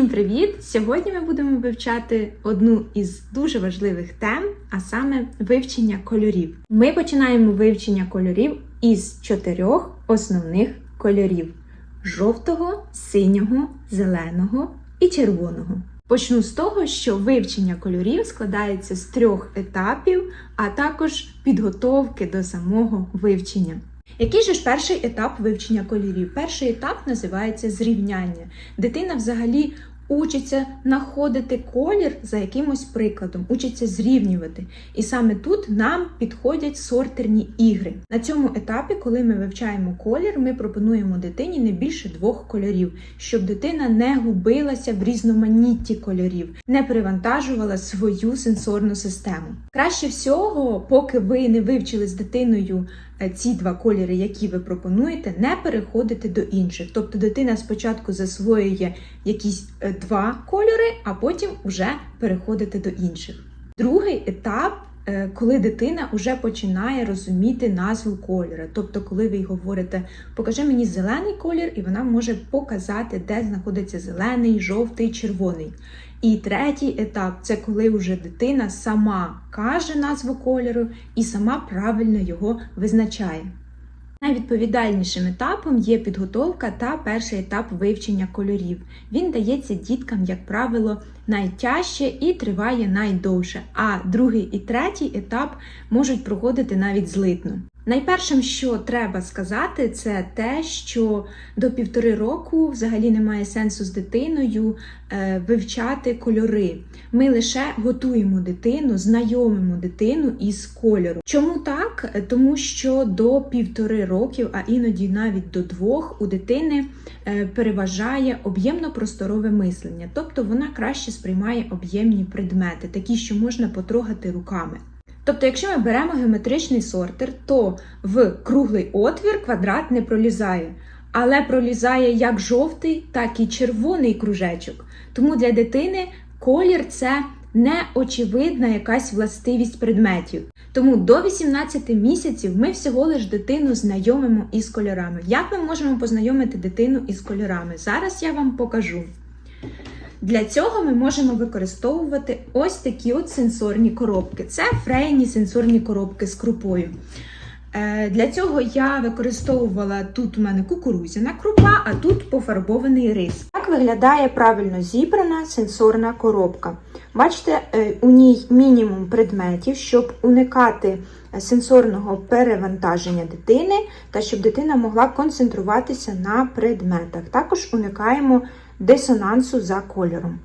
Всім привіт! Сьогодні ми будемо вивчати одну із дуже важливих тем, а саме вивчення кольорів. Ми починаємо вивчення кольорів із чотирьох основних кольорів: жовтого, синього, зеленого і червоного. Почну з того, що вивчення кольорів складається з трьох етапів, а також підготовки до самого вивчення. Який же ж перший етап вивчення кольорів? Перший етап називається зрівняння. Дитина взагалі учиться знаходити колір за якимось прикладом, учиться зрівнювати. І саме тут нам підходять сортерні ігри. На цьому етапі, коли ми вивчаємо колір, ми пропонуємо дитині не більше двох кольорів, щоб дитина не губилася в різноманітті кольорів, не перевантажувала свою сенсорну систему. Краще всього, поки ви не вивчили з дитиною ці два кольори, які ви пропонуєте, не переходити до інших. Тобто дитина спочатку засвоює якісь е, два кольори, а потім вже переходити до інших. Другий етап. е, Коли дитина вже починає розуміти назву кольора, тобто, коли ви їй говорите, покажи мені зелений колір, і вона може показати, де знаходиться зелений, жовтий, червоний. І третій етап це коли вже дитина сама каже назву кольору і сама правильно його визначає. Найвідповідальнішим етапом є підготовка та перший етап вивчення кольорів. Він дається діткам, як правило, найтяжче і триває найдовше. А другий і третій етап можуть проходити навіть злитно. Найпершим, що треба сказати, це те, що до півтори року взагалі немає сенсу з дитиною е, вивчати кольори. Ми лише готуємо дитину, знайомимо дитину із кольором. Чому так? Тому що до півтори років, а іноді навіть до двох, у дитини е, переважає об'ємно-просторове мислення, тобто вона краще сприймає об'ємні предмети, такі, що можна потрогати руками. Тобто, якщо ми беремо геометричний сортир, то в круглий отвір квадрат не пролізає, але пролізає як жовтий, так і червоний кружечок. Тому для дитини колір це неочевидна якась властивість предметів. Тому до 18 місяців ми всього лиш дитину знайомимо із кольорами. Як ми можемо познайомити дитину із кольорами? Зараз я вам покажу. Для цього ми можемо використовувати ось такі от сенсорні коробки. Це фрейні сенсорні коробки з крупою. Е, Для цього я використовувала тут у мене кукурузяна крупа, а тут пофарбований рис. Так виглядає правильно зібрана сенсорна коробка. Бачите, е, у ній мінімум предметів, щоб уникати сенсорного перевантаження дитини та щоб дитина могла концентруватися на предметах. Також уникаємо дисонансу за кольором.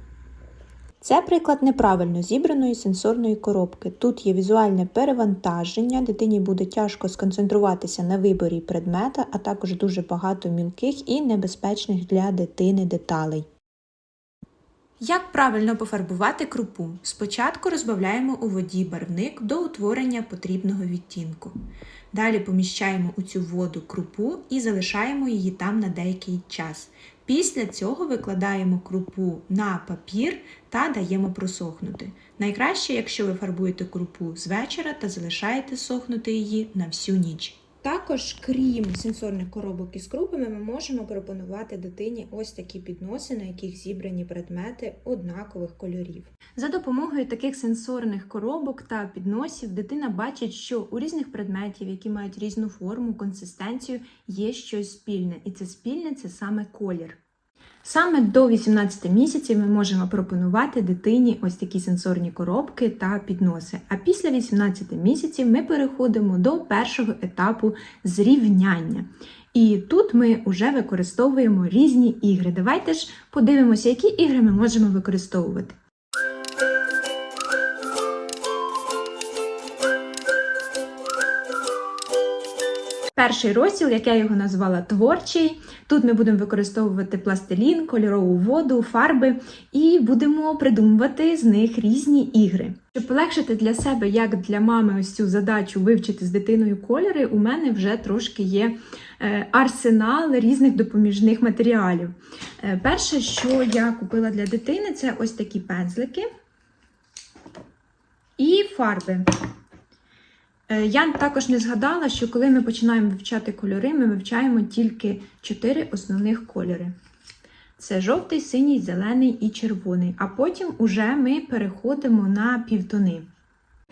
Це приклад неправильно зібраної сенсорної коробки. Тут є візуальне перевантаження, дитині буде тяжко сконцентруватися на виборі предмета, а також дуже багато мілких і небезпечних для дитини деталей. Як правильно пофарбувати крупу? Спочатку розбавляємо у воді барвник до утворення потрібного відтінку. Далі поміщаємо у цю воду крупу і залишаємо її там на деякий час. Після цього викладаємо крупу на папір та даємо просохнути. Найкраще, якщо ви фарбуєте крупу з вечора та залишаєте сохнути її на всю ніч. Також, крім сенсорних коробок із крупами, ми можемо пропонувати дитині ось такі підноси, на яких зібрані предмети однакових кольорів. За допомогою таких сенсорних коробок та підносів дитина бачить, що у різних предметів, які мають різну форму, консистенцію, є щось спільне, і це спільне це саме колір. Саме до 18 місяців ми можемо пропонувати дитині ось такі сенсорні коробки та підноси. А після 18 місяців ми переходимо до першого етапу зрівняння. І тут ми вже використовуємо різні ігри. Давайте ж подивимося, які ігри ми можемо використовувати. Перший розділ, як я його назвала творчий. Тут ми будемо використовувати пластилін, кольорову воду, фарби і будемо придумувати з них різні ігри. Щоб полегшити для себе, як для мами, ось цю задачу вивчити з дитиною кольори, у мене вже трошки є е, арсенал різних допоміжних матеріалів. Е, Перше, що я купила для дитини, це ось такі пензлики і фарби. Е, Я також не згадала, що коли ми починаємо вивчати кольори, ми вивчаємо тільки чотири основних кольори. Це жовтий, синій, зелений і червоний. А потім уже ми переходимо на півтони.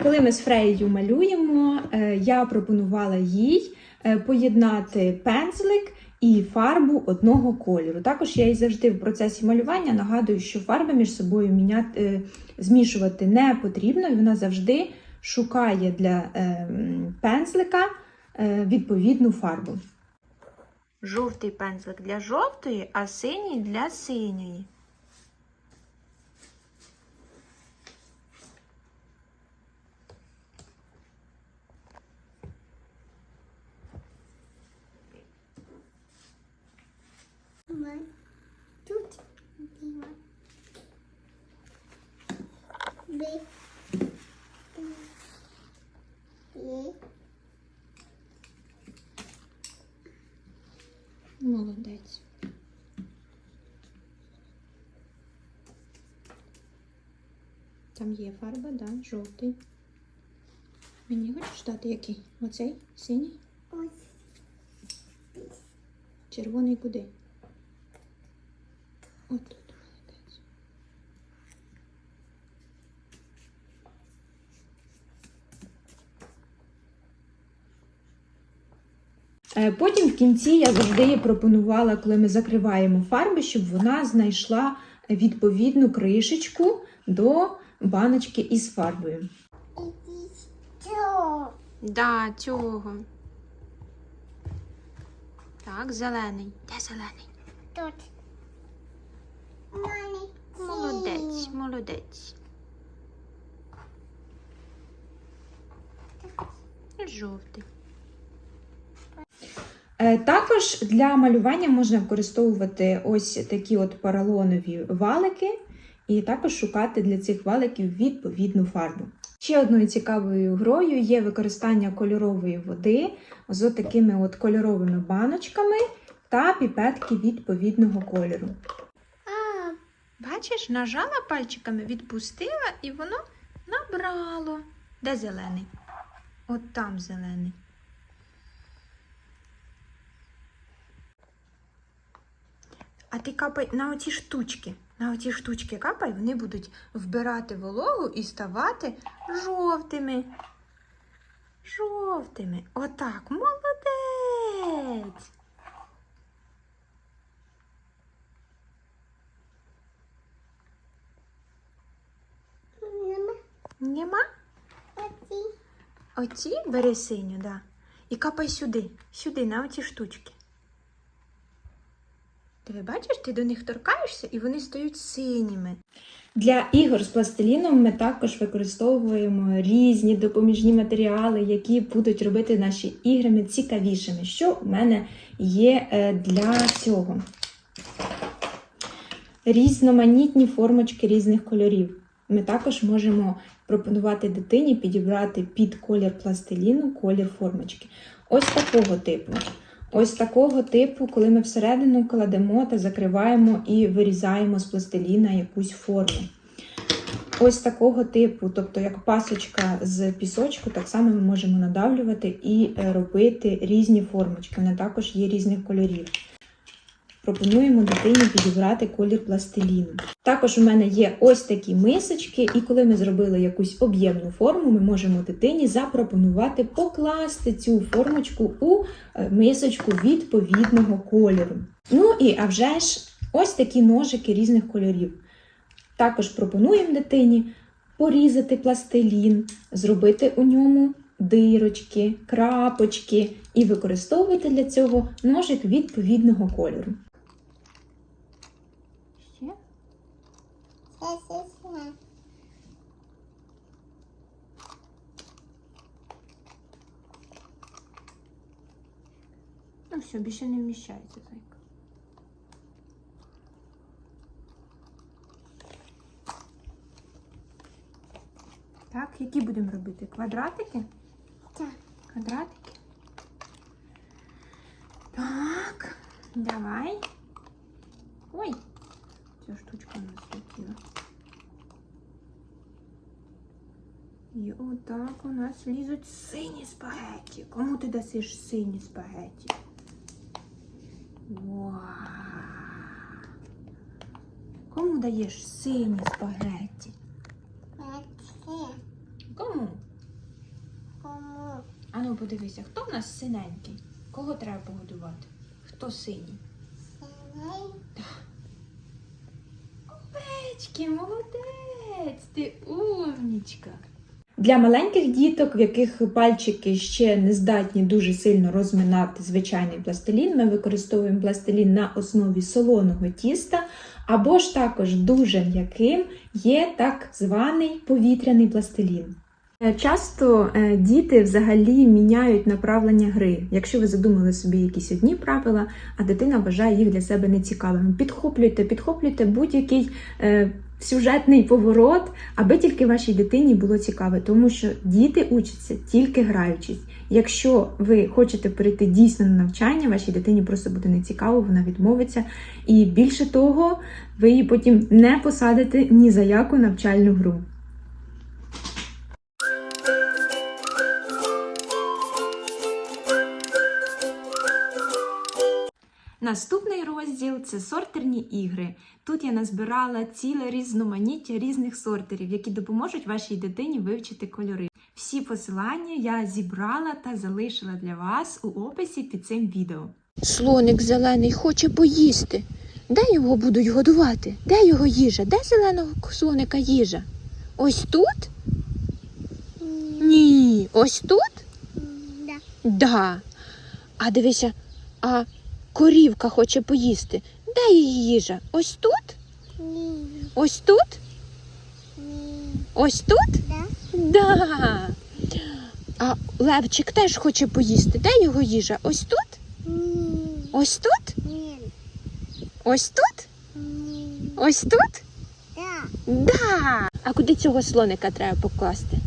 Коли ми з Фреєю малюємо, е, я пропонувала їй е, поєднати пензлик і фарбу одного кольору. Також я їй завжди в процесі малювання нагадую, що фарби між собою міняти, змішувати не потрібно, і вона завжди шукає для е, пензлика е, відповідну фарбу. Жовтий пензлик для жовтої, а синій для синьої. Тут Дима. Б. Там є фарба, да, жовтий. Мені хочеш дати який? Оцей? Синій? Ось. Червоний куди? Отут, молодець. Е, Потім в кінці я завжди пропонувала, коли ми закриваємо фарби, щоб вона знайшла відповідну кришечку до баночки із фарбою. Іди? Да, цього. Так, зелений. Де зелений? Тут. Молодець, молодець. Жовтий. Е, Також для малювання можна використовувати ось такі от поролонові валики, і також шукати для цих валиків відповідну фарбу. Ще одною цікавою грою є використання кольорової води з такими от кольоровими баночками та піпетки відповідного кольору. А, Бачиш, нажала пальчиками, відпустила і воно набрало. Де зелений? От там зелений. А ти капай на оці штучки. На оці штучки капай, вони будуть вбирати вологу і ставати жовтими. Жовтими. Отак. Молодець. мама. Нема? Оці. Оці бери синю, да. І капай сюди, сюди, на оці штучки. Ти бачиш, ти до них торкаєшся і вони стають синіми. Для ігор з пластиліном ми також використовуємо різні допоміжні матеріали, які будуть робити наші іграми цікавішими. Що в мене є е, для цього? Різноманітні формочки різних кольорів. Ми також можемо пропонувати дитині підібрати під колір пластиліну колір формочки. Ось такого типу. Ось такого типу, коли ми всередину кладемо та закриваємо і вирізаємо з пластиліна якусь форму. Ось такого типу, тобто як пасочка з пісочку, так само ми можемо надавлювати і е, робити різні формочки. Вони також є різних кольорів. Пропонуємо дитині підібрати колір пластиліну. Також у мене є ось такі мисочки, і коли ми зробили якусь об'ємну форму, ми можемо дитині запропонувати покласти цю формочку у е, мисочку відповідного кольору. Ну і а вже ж ось такі ножики різних кольорів. Також пропонуємо дитині порізати пластилін, зробити у ньому дирочки, крапочки і використовувати для цього ножик відповідного кольору. Ще? Це, це, це. Ну все, більше не вміщається зайка. Так, які будемо робити? Квадратики? Так. Квадратики. Так, давай. Ой, ця штучка у нас летіла. І отак у нас лізуть сині спагетті. Кому ти дасиш сині спагетті? Кому даєш сині спагетті? Кому? Кому? Ану, подивися, хто в нас синенький? Кого треба погодувати? Хто синій? Синей. Овечки, молодець, ти умнічка. Для маленьких діток, в яких пальчики ще не здатні дуже сильно розминати звичайний пластилін, ми використовуємо пластилін на основі солоного тіста, або ж також дуже м'яким є так званий повітряний пластилін. Е, Часто е, діти взагалі міняють направлення гри. Якщо ви задумали собі якісь одні правила, а дитина вважає їх для себе нецікавими. Підхоплюйте, підхоплюйте будь-який е, сюжетний поворот, аби тільки вашій дитині було цікаве, тому що діти учаться тільки граючись. Якщо ви хочете перейти дійсно на навчання, вашій дитині просто буде нецікаво, вона відмовиться. І більше того, ви її потім не посадите ні за яку навчальну гру. Наступний розділ це сортерні ігри. Тут я назбирала ціле різноманіття різних сортерів, які допоможуть вашій дитині вивчити кольори. Всі посилання я зібрала та залишила для вас у описі під цим відео. Слоник зелений хоче поїсти. Де його будуть годувати? Де його їжа? Де зеленого слоника їжа? Ось тут? Ні. Ось тут? Да. Да. А дивися, а корівка хоче поїсти. Де її їжа? Ось тут? Ні. Ось тут? Ні. Ось тут? Да. Да. А левчик теж хоче поїсти. Де його їжа? Ось тут? Ні. Ось тут? Ні. Ось тут? Ні. Ось тут? Да. Да. А куди цього слоника треба покласти?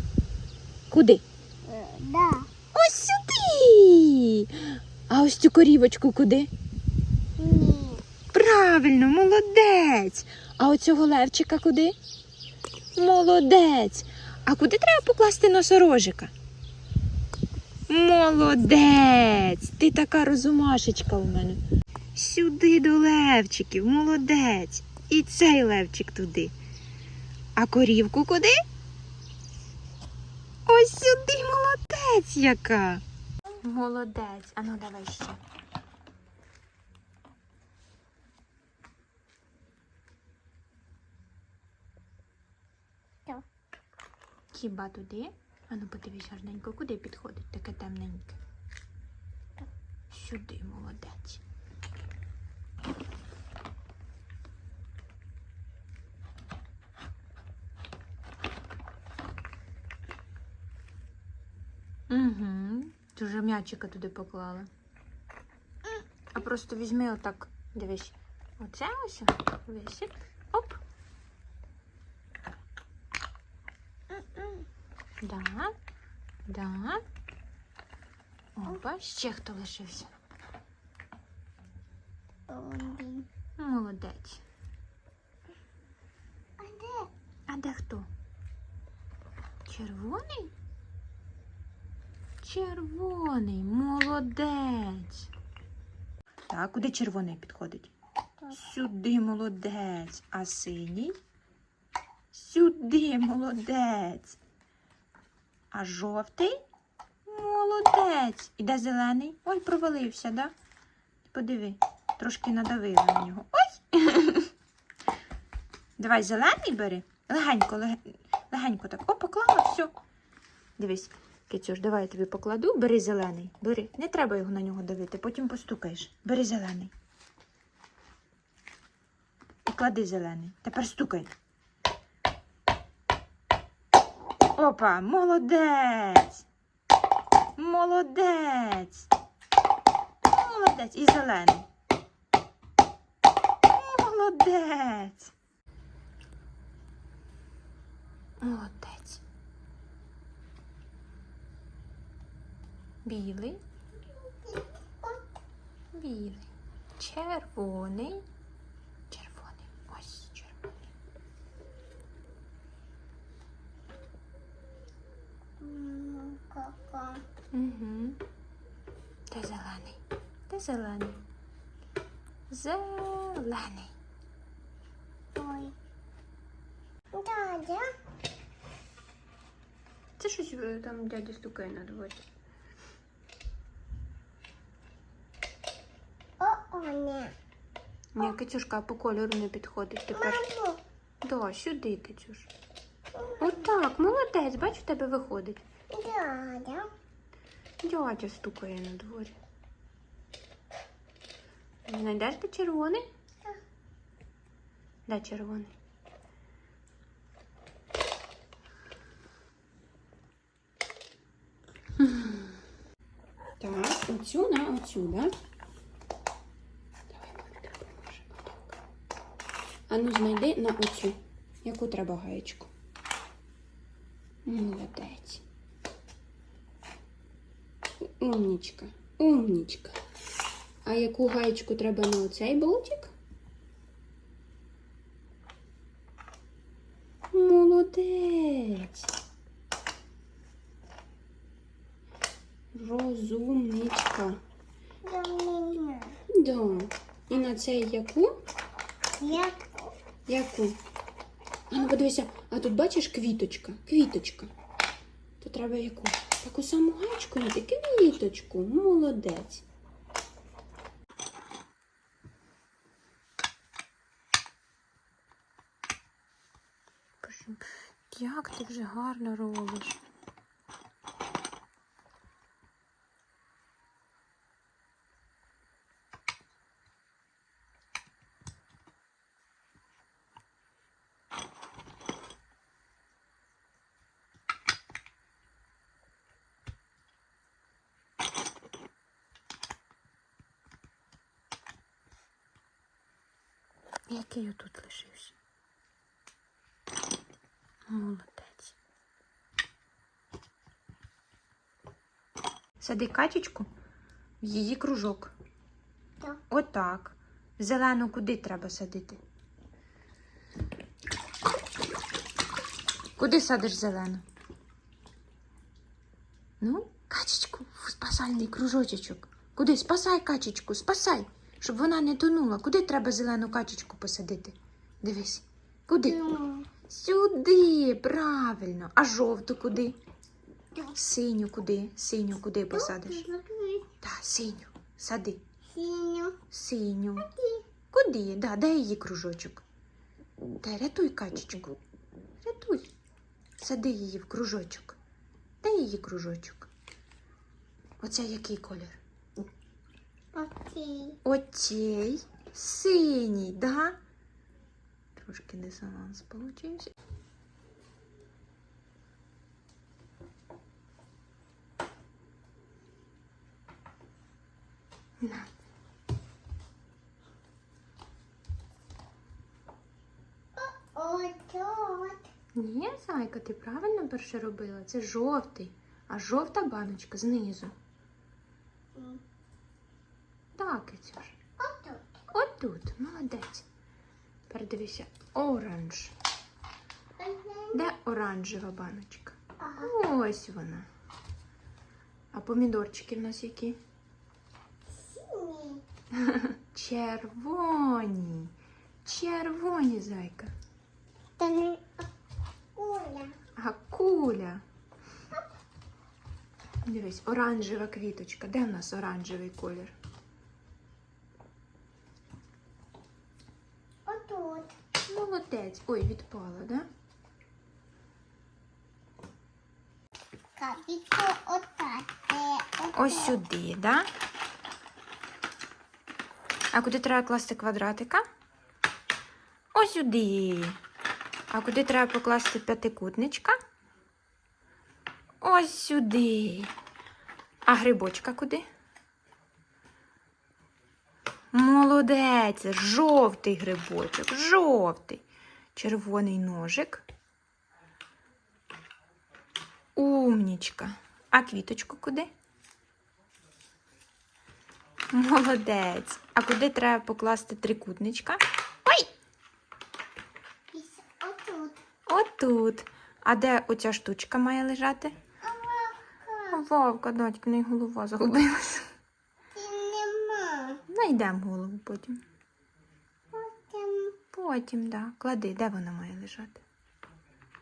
Куди? Е, Да. Ось сюди. А ось цю корівочку куди? Ні. Правильно, молодець. А оцього левчика куди? Молодець. А куди треба покласти носорожика? Молодець. Ти така розумашечка у мене. Сюди до левчиків, молодець. І цей левчик туди. А корівку куди? Ось сюди молодець яка. Молодець. Ану, давай ще. Хіба туди? Ану, подивись гарненько, куди підходить таке темненьке? Сюди, молодець. Угу. Ти вже м'ячика туди поклала. А просто візьми отак, дивись. Оце ось висип. Оп. Да. Да. Опа, ще хто лишився. Молодець. А де? А де хто? Червоний? Червоний, молодець. Так, куди червоний підходить? Сюди молодець. А синій? Сюди молодець. А жовтий? Молодець. І де зелений? Ой, провалився, да? Подиви, трошки надавила на нього. Ой! Давай зелений бери. Легенько, легенько так. О, поклала, все. Дивись, Кицюш, давай я тобі покладу. Бери зелений. Бери. Не треба його на нього давити, потім постукаєш. Бери зелений. І клади зелений. Тепер стукай. Опа, молодець. Молодець. Молодець. І зелений. Молодець. Молодець. Білий. Білий. Червоний. Червоний. Ось червоний. Угу. Де зелений? Де зелений? Зелений. Ой. Дядя. Це щось е, там дядя стукає на дворі. О, о, не. Ні, Китюшка по кольору не підходить тепер. Мамо. Да, сюди, Китюш. Отак, молодець, бач, в тебе виходить. Дядя. Дядя стукає на дворі. Знайдеш ти червоний? Так. Де червоний? Так, оцю на оцю, да? Давай, мамі допоможемо. Так. А ну знайди на оцю. Яку треба гаєчку? Молодець. Умнічка, умнічка. А яку гаєчку треба на оцей болтик? Молодець. Розумничка. Да. І на цей яку? Як А ну подивися, а тут бачиш квіточка, квіточка. То треба яку? Таку саму гачку знайти, квіточку. Молодець. Як ти вже гарно робиш. Який отут лишився? Молодець. Сади качечку в її кружок. Так. Отак. Зелену куди треба садити? Куди садиш зелену? Ну, качечку спасальний кружочок. Куди? Спасай качечку, спасай, щоб вона не тонула. Куди треба зелену качечку посадити? Дивись. Куди? Сюди, правильно. А жовту куди? Синю куди? Синю куди посадиш? Та, синю. Сади. синю. Синю. Куди? Да, дай її кружочок. Дай, рятуй качечку. Рятуй. Сади її в кружочок. Дай її кружочок. Оце який колір? Окей. Оцей синій, да? Трошки дисонанс получився. На. Ні, зайка, ти правильно перше робила. Це жовтий, а жовта баночка знизу. М. Так, Китюш. Отут. Отут, молодець. Тепер дивися, оранж. Де оранжева баночка? Ага. Ось вона. А помідорчики в нас які? Синій. Червоні. Червоні, зайка. Та не Оля. А. Дивись, оранжева квіточка. Де в нас оранжевий колір? Отут. Молодець. Ой, відпала, да? Капіко отак. Е, отак. Ось сюди, да? А куди треба класти квадратика? Ось сюди. А куди треба покласти п'ятикутничка? Ось сюди. А грибочка куди? Молодець, жовтий грибочок, жовтий. Червоний ножик. Умнічка. А квіточку куди? Молодець. А куди треба покласти трикутничка? Ой! Отут. Отут. А де оця штучка має лежати? Вовка, дочка, в неї голова загубилася. Ти нема. Найдемо голову потім. Потім Потім, да. Клади, де вона має лежати?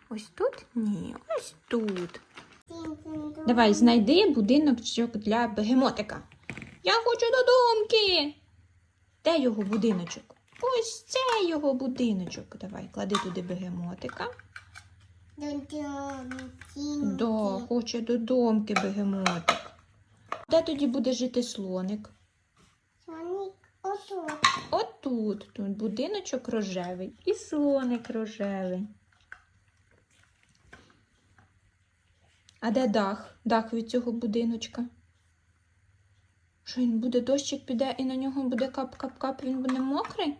Ось тут? Ні, ось тут. Давай, знайди будиночок для бегемотика. Я хочу до домки. Де його будиночок? Ось це його будиночок. Давай, клади туди бегемотика. Да, хоче до домки бегемотик. Де тоді буде жити слоник? Отут. Тут будиночок рожевий і слоник рожевий. А де дах? Дах від цього будиночка? Що він буде дощик піде і на нього буде кап-кап-кап, він буде мокрий?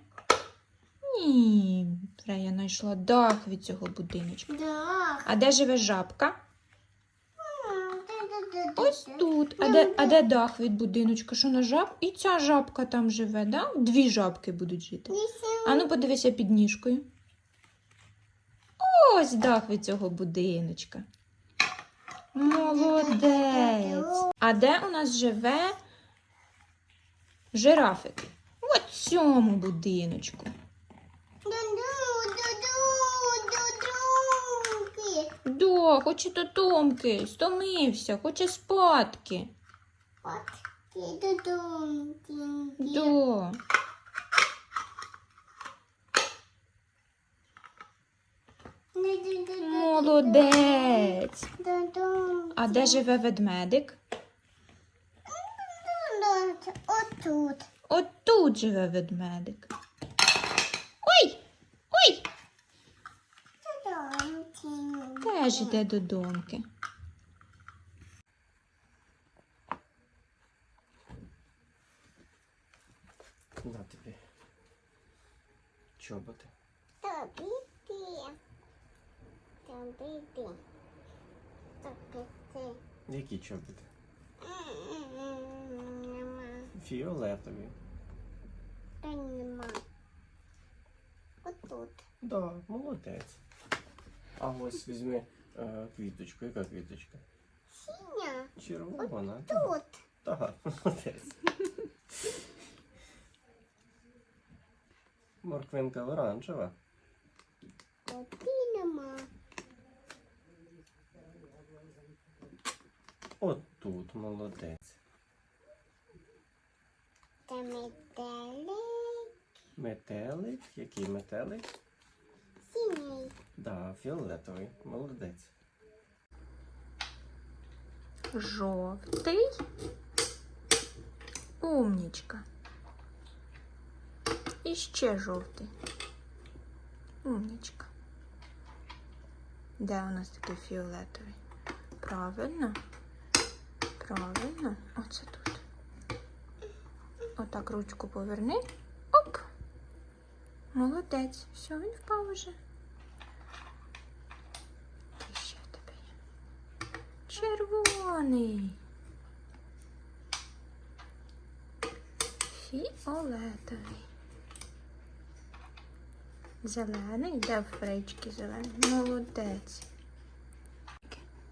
Ні, Рея знайшла дах від цього будиночка. Да. А де живе жабка? Ось тут. А де, а де дах від будиночка? Що на жаб? І ця жабка там живе, да? Дві жабки будуть жити. Лисий А ну подивися під ніжкою. Ось дах від цього будиночка. Молодець. А де у нас живе жирафик? Ось в цьому будиночку. До, хоче до Томки, стомився, хоче спадки. Отки ду-дум-тин-тин. До. Ду-ду-ду-ду-ду. Молодець. А де живе ведмедик? Ду-ду. Отут. От тут живе ведмедик. Ой! Ой! Теж йде до домки. На тобі. Чоботи. Тобі-ті. Тобі-ті. Тобі-ті. Які чоботи? М-м-м, Нема. Фіолетові. Та нема. Отут. Да, молодець. А ось візьми е, квіточку. Яка квіточка? Синя. Червона. Тут. Так, молодець. Морквинка оранжева. Тобі. От тут молодець. Та метелик. Метелик. Який метелик? Синій. Да, фіолетовий. Молодець. Жовтий. Умнічка. І ще жовтий. Умнічка. Де у нас такий фіолетовий? Правильно. Правильно. Оце тут. Отак ручку поверни. Оп. Молодець. Все, він впав уже. І ще в тебе є. Червоний. Фіолетовий. Зелений, де в фречки зелений. Молодець.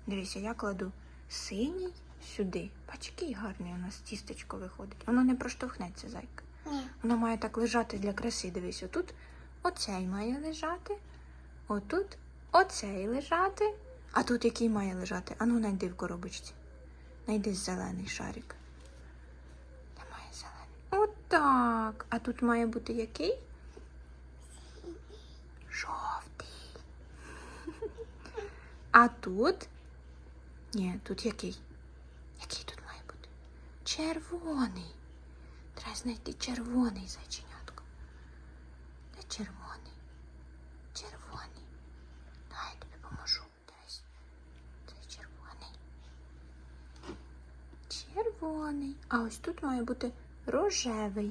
Дивіться, я кладу синій сюди. Бач, який гарний у нас тістечко виходить. Воно не проштовхнеться, зайка. Ні. Воно має так лежати для краси. Дивись, отут оцей має лежати, отут оцей лежати, а тут який має лежати? Ану, найди в коробочці. Найди зелений шарик. Де має зелений? Отак. А тут має бути який? Жовтий. А тут? Ні, тут який? Який тут має бути? Червоний. Треба знайти червоний зайченятко. Де? Червоний. Давай я тобі поможу. Дивись. Це червоний. Червоний. А ось тут має бути рожевий.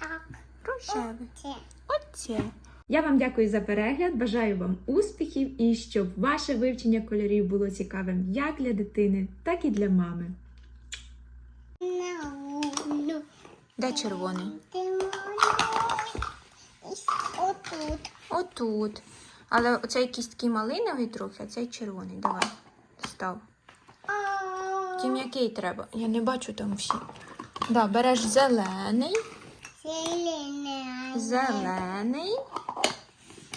Так. Рожевий. Це. Оце. Я вам дякую за перегляд, бажаю вам успіхів і щоб ваше вивчення кольорів було цікавим як для дитини, так і для мами. Де червоний? Отут. Отут. Але оцей якийсь такий малиновий трохи, а цей червоний. Давай. Став. Тім який треба? Я не бачу там всі. Да, береш зелений, зелений,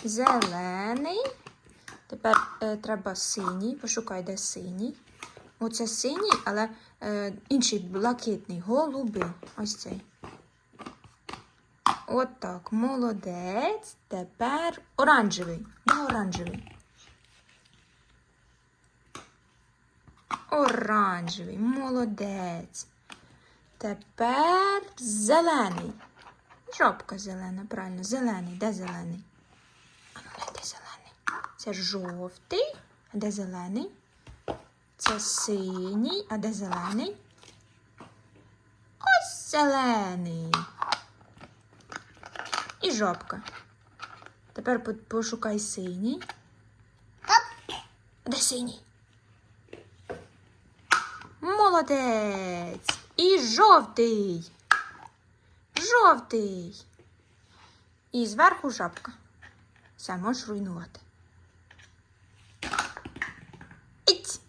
зелений. Тепер е, треба синій. Пошукай, де синій. Оце синій, але е, інший блакитний, голубий. Ось цей. От так, молодець. Тепер оранжевий. Де оранжевий? Оранжевий, молодець. Тепер зелений. Жопка зелена, правильно. Зелений. Де зелений? А ну де зелений. Це жовтий. А де зелений? Це синій. А де зелений? Ось зелений. І жопка. Тепер пошукай синій. Де синій? Молодець. І жовтий. Жовтий. І зверху жабка. Все, можеш руйнувати. Іць.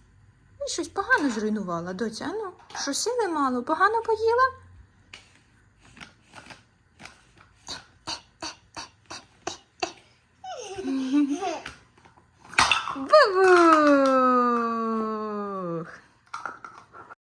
Ну, Щось погано зруйнувала, доця. Ну, що сили мало, погано поїла? Бу-бу!